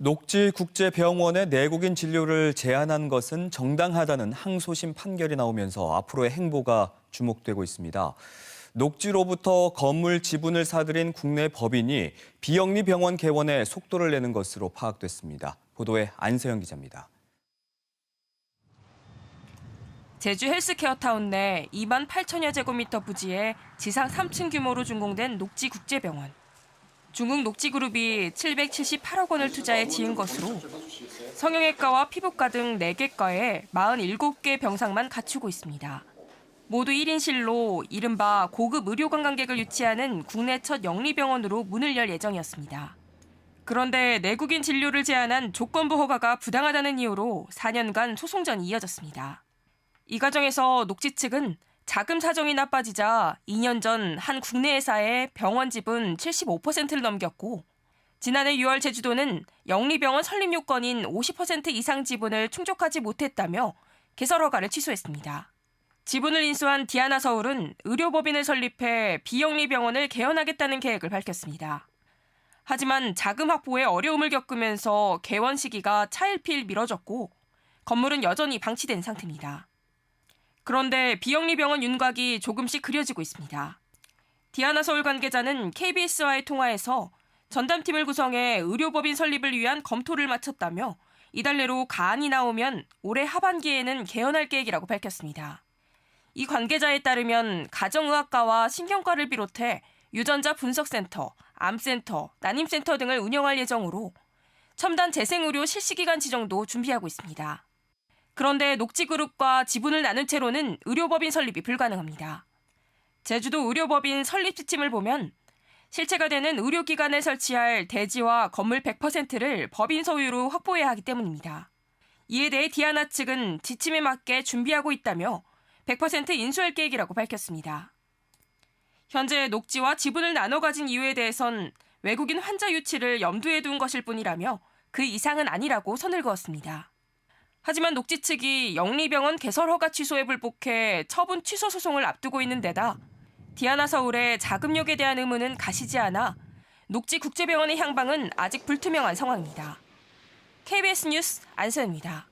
녹지국제병원의 내국인 진료를 제한한 것은 정당하다는 항소심 판결이 나오면서 앞으로의 행보가 주목되고 있습니다. 녹지로부터 건물 지분을 사들인 국내 법인이 비영리 병원 개원에 속도를 내는 것으로 파악됐습니다. 보도에 안세영 기자입니다. 제주 헬스케어타운 내 2만 8천여 제곱미터 부지에 지상 3층 규모로 준공된 녹지국제병원. 중국 녹지그룹이 778억 원을 투자해 지은 것으로 성형외과와 피부과 등 4개과에 47개 병상만 갖추고 있습니다. 모두 1인실로 이른바 고급 의료 관광객을 유치하는 국내 첫 영리병원으로 문을 열 예정이었습니다. 그런데 내국인 진료를 제한한 조건부 허가가 부당하다는 이유로 4년간 소송전이 이어졌습니다. 이 과정에서 녹지 측은 자금 사정이 나빠지자 2년 전 한 국내 회사에 병원 지분 75%를 넘겼고 지난해 6월 제주도는 영리병원 설립 요건인 50% 이상 지분을 충족하지 못했다며 개설 허가를 취소했습니다. 지분을 인수한 디아나 서울은 의료법인을 설립해 비영리병원을 개원하겠다는 계획을 밝혔습니다. 하지만 자금 확보에 어려움을 겪으면서 개원 시기가 차일피일 미뤄졌고 건물은 여전히 방치된 상태입니다. 그런데 비영리 병원 윤곽이 조금씩 그려지고 있습니다. 디아나 서울 관계자는 KBS와의 통화에서 전담팀을 구성해 의료법인 설립을 위한 검토를 마쳤다며 이달 내로 가안이 나오면 올해 하반기에는 개원할 계획이라고 밝혔습니다. 이 관계자에 따르면 가정의학과와 신경과를 비롯해 유전자 분석센터, 암센터, 난임센터 등을 운영할 예정으로 첨단 재생의료 실시기간 지정도 준비하고 있습니다. 그런데 녹지그룹과 지분을 나눈 채로는 의료법인 설립이 불가능합니다. 제주도 의료법인 설립 지침을 보면 실체가 되는 의료기관을 설치할 대지와 건물 100%를 법인 소유로 확보해야 하기 때문입니다. 이에 대해 디아나 측은 지침에 맞게 준비하고 있다며 100% 인수할 계획이라고 밝혔습니다. 현재 녹지와 지분을 나눠 가진 이유에 대해선 외국인 환자 유치를 염두에 둔 것일 뿐이라며 그 이상은 아니라고 선을 그었습니다. 하지만 녹지 측이 영리병원 개설 허가 취소에 불복해 처분 취소 소송을 앞두고 있는 데다 디아나 서울의 자금력에 대한 의문은 가시지 않아 녹지 국제병원의 향방은 아직 불투명한 상황입니다. KBS 뉴스 안서입니다.